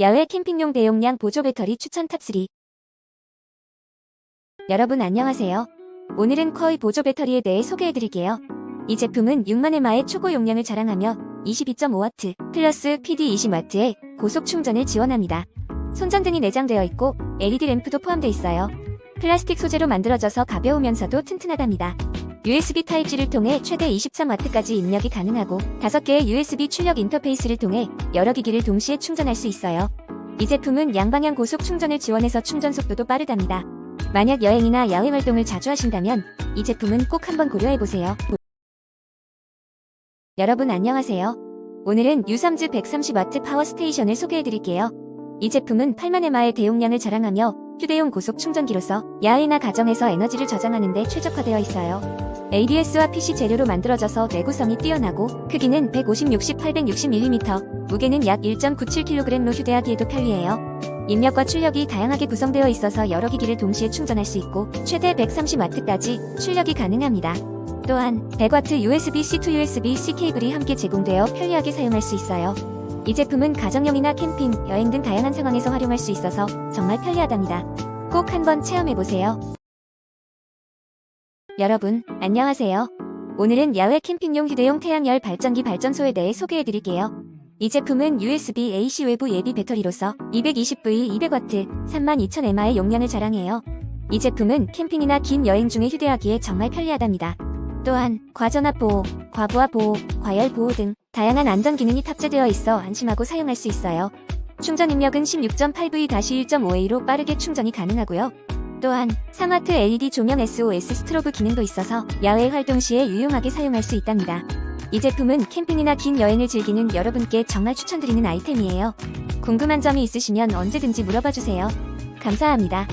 야외 캠핑용 대용량 보조 배터리 추천 탑3 여러분 안녕하세요. 오늘은 커이 보조 배터리에 대해 소개해드릴게요. 이 제품은 6만회마의 초고 용량을 자랑하며 22.5W 플러스 PD 20W의 고속 충전을 지원합니다. 손전등이 내장되어 있고 LED 램프도 포함되어 있어요. 플라스틱 소재로 만들어져서 가벼우면서도 튼튼하답니다. USB Type-G를 통해 최대 23W까지 입력이 가능하고 5개의 USB 출력 인터페이스를 통해 여러 기기를 동시에 충전할 수 있어요. 이 제품은 양방향 고속 충전을 지원해서 충전 속도도 빠르답니다. 만약 여행이나 야외 활동을 자주 하신다면 이 제품은 꼭 한번 고려해보세요. 여러분 안녕하세요. 오늘은 유삼즈 130W 파워 스테이션을 소개해드릴게요. 이 제품은 8만회마의 대용량을 자랑하며 휴대용 고속 충전기로서 야외나 가정에서 에너지를 저장하는 데 최적화되어 있어요. ABS와 PC 재료로 만들어져서 내구성이 뛰어나고 크기는 150, 60, 860mm, 무게는 약 1.97kg로 휴대하기에도 편리해요. 입력과 출력이 다양하게 구성되어 있어서 여러 기기를 동시에 충전할 수 있고 최대 130W까지 출력이 가능합니다. 또한 100W USB-C to USB-C 케이블이 함께 제공되어 편리하게 사용할 수 있어요. 이 제품은 가정용이나 캠핑, 여행 등 다양한 상황에서 활용할 수 있어서 정말 편리하답니다. 꼭 한번 체험해보세요. 여러분, 안녕하세요. 오늘은 야외 캠핑용 휴대용 태양열 발전기 발전소에 대해 소개해드릴게요. 이 제품은 USB AC 외부 예비 배터리로서 220V 200W 32,000mAh의 용량을 자랑해요. 이 제품은 캠핑이나 긴 여행 중에 휴대하기에 정말 편리하답니다. 또한 과전압 보호, 과부하 보호, 과열 보호 등 다양한 안전 기능이 탑재되어 있어 안심하고 사용할 수 있어요. 충전 입력은 16.8V-1.5A로 빠르게 충전이 가능하고요. 또한 스마트 LED 조명 SOS 스트로브 기능도 있어서 야외 활동 시에 유용하게 사용할 수 있답니다. 이 제품은 캠핑이나 긴 여행을 즐기는 여러분께 정말 추천드리는 아이템이에요. 궁금한 점이 있으시면 언제든지 물어봐 주세요. 감사합니다.